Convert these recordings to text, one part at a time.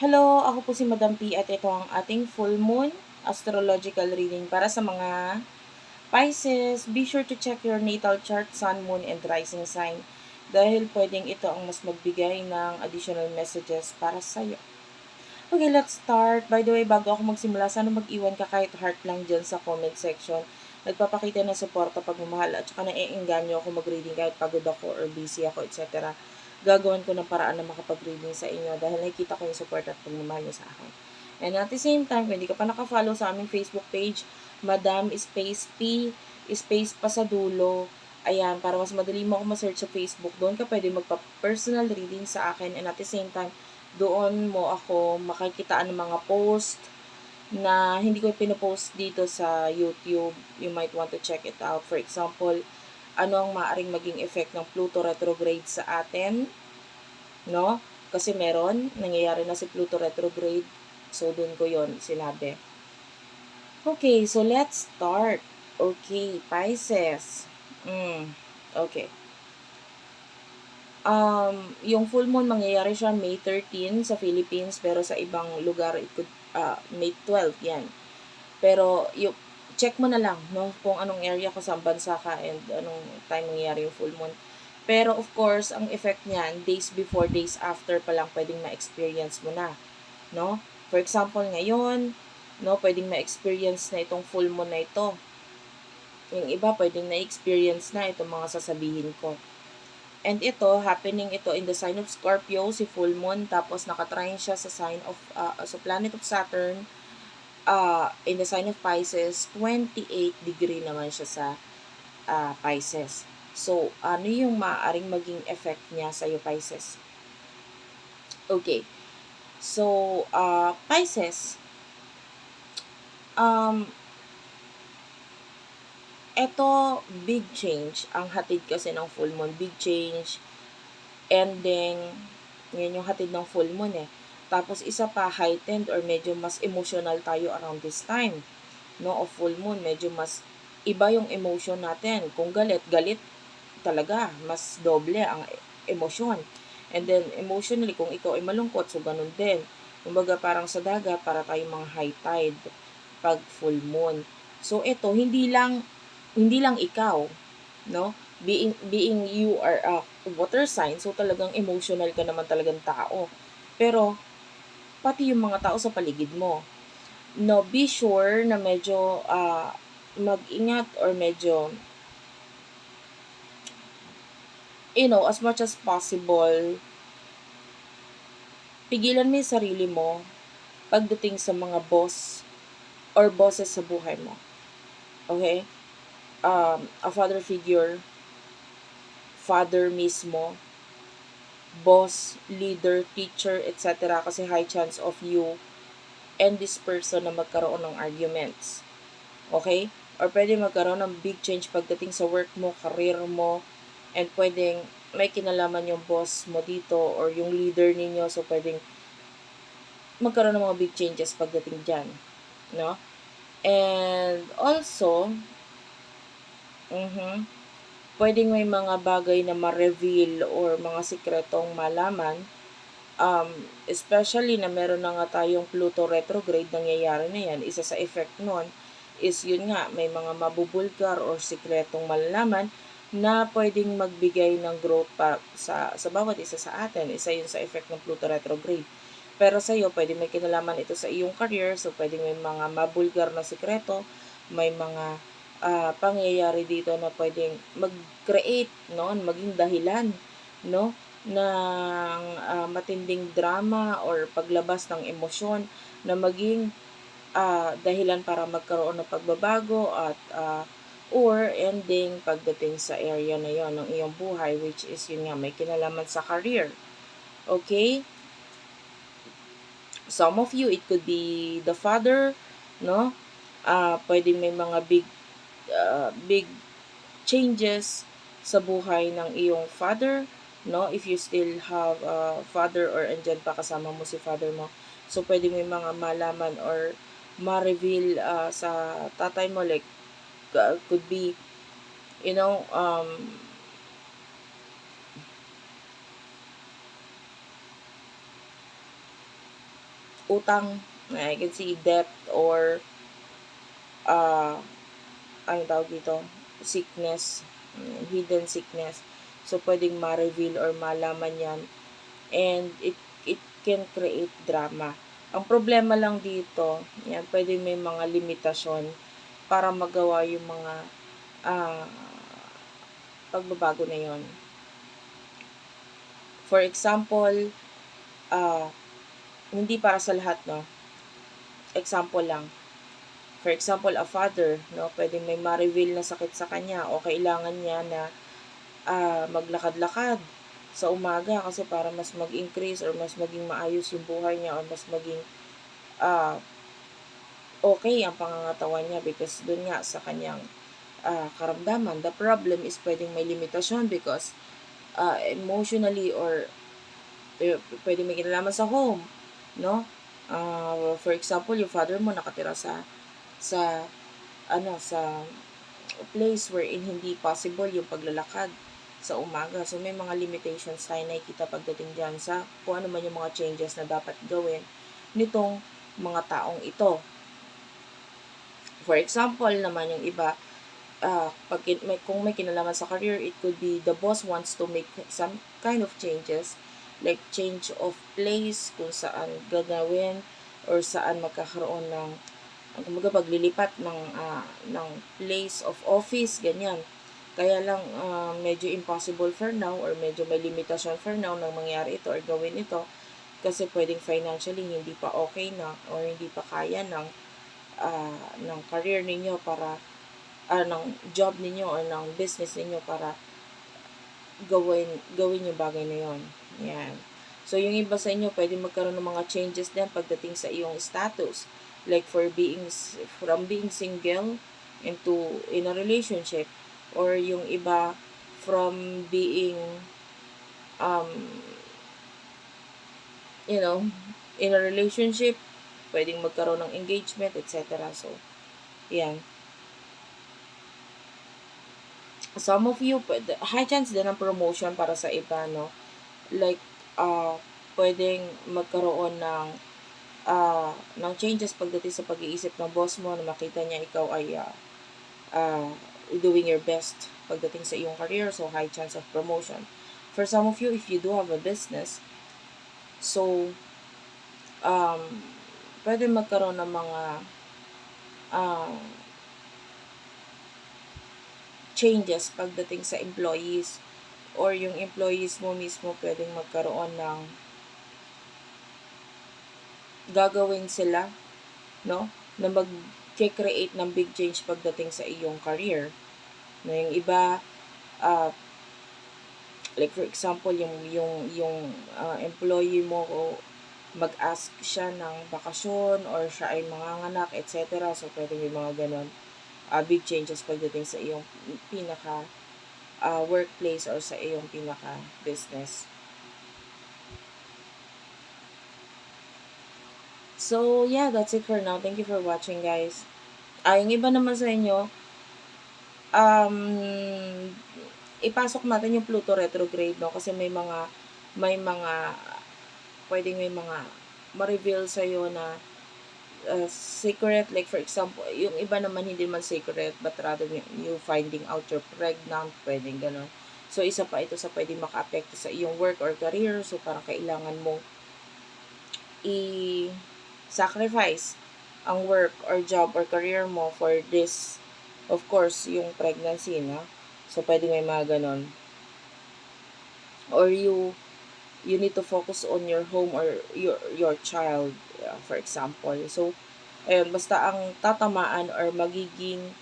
Hello, ako po si Madam P at ito ang ating full moon astrological reading para sa mga Pisces. Be sure to check your natal chart, sun, moon, and rising sign dahil pwedeng ito ang mas magbigay ng additional messages para sa iyo. Okay, let's start. By the way, bago ako magsimula, sana mag-iwan ka kahit heart lang dyan sa comment section. Nagpapakita ng suporta, pagmamahal, at saka naiinganyo ako mag-reading kahit pagod ako or busy ako, etc gagawin ko ng paraan na makapag-reading sa inyo dahil nakikita ko yung support at pagmamahal niyo sa akin. And at the same time, kung hindi ka pa nakafollow sa aming Facebook page, Madam Space P, Space pa sa dulo. Ayan, para mas madali mo ako ma-search sa Facebook. Doon ka pwede magpa-personal reading sa akin. And at the same time, doon mo ako makikita ng mga post na hindi ko pinopost dito sa YouTube. You might want to check it out. For example, ano ang maaring maging effect ng Pluto retrograde sa atin, no? Kasi meron, nangyayari na si Pluto retrograde. So, dun ko yon sinabi. Okay, so let's start. Okay, Pisces. Mm, okay. Um, yung full moon mangyayari siya May 13 sa Philippines pero sa ibang lugar it could uh, May 12 yan. Pero yung check mo na lang, no, kung anong area ko sa bansa ka and anong time nangyayari yung full moon. Pero of course, ang effect niyan, days before, days after pa lang pwedeng ma-experience mo na, no? For example, ngayon, no, pwedeng ma-experience na itong full moon na ito. Yung iba, pwedeng na-experience na itong mga sasabihin ko. And ito, happening ito in the sign of Scorpio, si full moon, tapos nakatrine siya sa sign of, uh, sa planet of Saturn, uh, in the sign of Pisces, 28 degree naman siya sa uh, Pisces. So, ano yung maaaring maging effect niya sa iyo, Pisces? Okay. So, uh, Pisces, um, eto, big change, ang hatid kasi ng full moon, big change, ending, yun yung hatid ng full moon eh tapos isa pa, heightened or medyo mas emotional tayo around this time. No, of full moon, medyo mas iba yung emotion natin. Kung galit, galit talaga, mas doble ang emosyon. And then, emotionally, kung ikaw ay malungkot, so ganun din. Kumbaga, parang sa dagat, para tayong mga high tide pag full moon. So, ito, hindi lang, hindi lang ikaw, no? Being, being you are a water sign, so talagang emotional ka naman talagang tao. Pero, pati yung mga tao sa paligid mo. No, be sure na medyo uh, mag-ingat or medyo you know, as much as possible, pigilan mo yung sarili mo pagdating sa mga boss or bosses sa buhay mo. Okay? Um, a father figure, father mismo, boss, leader, teacher, etc. Kasi high chance of you and this person na magkaroon ng arguments. Okay? Or pwede magkaroon ng big change pagdating sa work mo, career mo, and pwedeng may kinalaman yung boss mo dito or yung leader ninyo. So, pwedeng magkaroon ng mga big changes pagdating dyan. No? And also, mm-hmm, pwedeng may mga bagay na ma-reveal or mga sikretong malaman. Um, especially na meron na nga tayong Pluto retrograde, nangyayari na yan. Isa sa effect nun is yun nga, may mga mabubulgar or sikretong malalaman na pwedeng magbigay ng growth pa sa, sa bawat isa sa atin. Isa yun sa effect ng Pluto retrograde. Pero sa iyo, pwede may kinalaman ito sa iyong career. So, pwede may mga mabulgar na sikreto, may mga uh, pangyayari dito na pwedeng mag-create, no, maging dahilan, no, ng uh, matinding drama or paglabas ng emosyon na maging uh, dahilan para magkaroon ng pagbabago at uh, or ending pagdating sa area na yon ng iyong buhay which is yun nga may kinalaman sa career. Okay? Some of you, it could be the father, no? Uh, pwedeng may mga big uh, big changes sa buhay ng iyong father, no? If you still have a father or andyan pa kasama mo si father mo. So, pwede may mga malaman or ma-reveal uh, sa tatay mo like uh, could be you know um utang, I can see debt or uh, ano tawag dito, sickness, mm, hidden sickness. So, pwedeng ma-reveal or malaman yan. And it, it can create drama. Ang problema lang dito, yan, pwede may mga limitasyon para magawa yung mga uh, pagbabago na yon. For example, uh, hindi para sa lahat, no? Example lang. For example, a father, no? Pwede may ma-reveal na sakit sa kanya o kailangan niya na uh, maglakad-lakad sa umaga kasi para mas mag-increase or mas maging maayos yung buhay niya or mas maging uh, okay ang pangangatawan niya because dun nga sa kanyang uh, karamdaman. The problem is pwedeng may limitasyon because uh, emotionally or uh, pwede may kinalaman sa home, no? Uh, for example, yung father mo nakatira sa sa ano sa place wherein hindi possible yung paglalakad sa umaga. So, may mga limitations tayo nakikita pagdating dyan sa kung ano man yung mga changes na dapat gawin nitong mga taong ito. For example, naman yung iba, uh, pag may, kung may kinalaman sa career, it could be the boss wants to make some kind of changes, like change of place, kung saan gagawin, or saan magkakaroon ng, kumbaga paglilipat ng, uh, ng place of office, ganyan. Kaya lang, uh, medyo impossible for now, or medyo may limitasyon for now nang mangyari ito or gawin ito, kasi pwedeng financially hindi pa okay na, or hindi pa kaya ng, uh, ng career ninyo para uh, ng job ninyo or ng business ninyo para gawin, gawin yung bagay na yon. Yan. So, yung iba sa inyo, pwede magkaroon ng mga changes din pagdating sa iyong status. Like for being, from being single into in a relationship. Or yung iba from being, um, you know, in a relationship, pwedeng magkaroon ng engagement, etc. So, yan some of you, high chance din ng promotion para sa iba, no? Like, uh, pwedeng magkaroon ng uh, ng changes pagdating sa pag-iisip ng boss mo na makita niya ikaw ay uh, uh, doing your best pagdating sa iyong career, so high chance of promotion. For some of you, if you do have a business, so, um, pwede magkaroon ng mga uh, changes pagdating sa employees or yung employees mo mismo pwedeng magkaroon ng gagawin sila no? Na mag-create ng big change pagdating sa iyong career. Na yung iba uh, like for example yung yung yung uh, employee mo mag-ask siya ng bakasyon or siya ay manganganak etc so pwede may mga ganon uh, big changes pagdating sa iyong pinaka uh, workplace or sa iyong pinaka business. So, yeah, that's it for now. Thank you for watching, guys. Ah, yung iba naman sa inyo, um, ipasok natin yung Pluto retrograde, no? Kasi may mga, may mga, pwedeng may mga ma-reveal sa'yo na uh, secret, like for example, yung iba naman hindi man secret, but rather you finding out you're pregnant, pwedeng ganun. So, isa pa ito sa pwedeng maka-apekto sa iyong work or career. So, parang kailangan mo i-sacrifice ang work or job or career mo for this, of course, yung pregnancy, no? So, pwede may mga ganun. Or you, you need to focus on your home or your, your child for example. So, ayun, basta ang tatamaan or magiging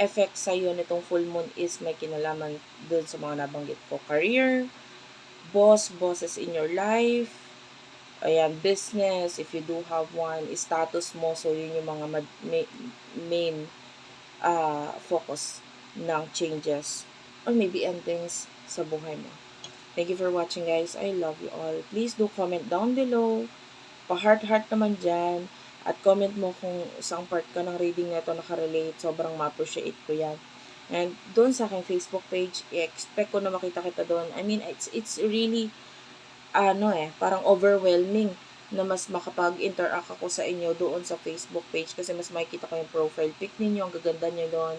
effect sa iyo nitong full moon is may kinalaman dun sa mga nabanggit ko. Career, boss, bosses in your life, ayan, business, if you do have one, status mo, so yun yung mga main, main uh, focus ng changes or maybe endings sa buhay mo. Thank you for watching guys. I love you all. Please do comment down below pa-heart-heart naman dyan. At comment mo kung isang part ka ng reading na ito nakarelate. Sobrang ma-appreciate ko yan. And doon sa aking Facebook page, i-expect ko na makita kita doon. I mean, it's, it's really, ano eh, parang overwhelming na mas makapag-interact ako sa inyo doon sa Facebook page kasi mas makikita ko yung profile pic ninyo, ang gaganda nyo doon.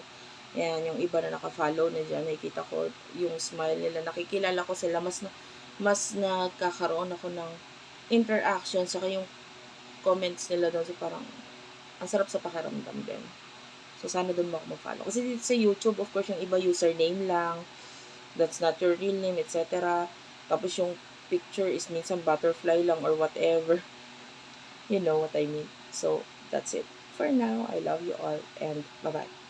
Yan, yung iba na naka-follow na dyan, nakikita ko yung smile nila, nakikilala ko sila, mas, na, mas nagkakaroon ako ng interaction, saka yung comments nila doon, so parang, ang sarap sa pakiramdam din. So, sana doon mo ako ma-follow. Kasi dito sa YouTube, of course, yung iba username lang, that's not your real name, etc. Tapos yung picture is minsan butterfly lang or whatever. You know what I mean. So, that's it. For now, I love you all and bye-bye.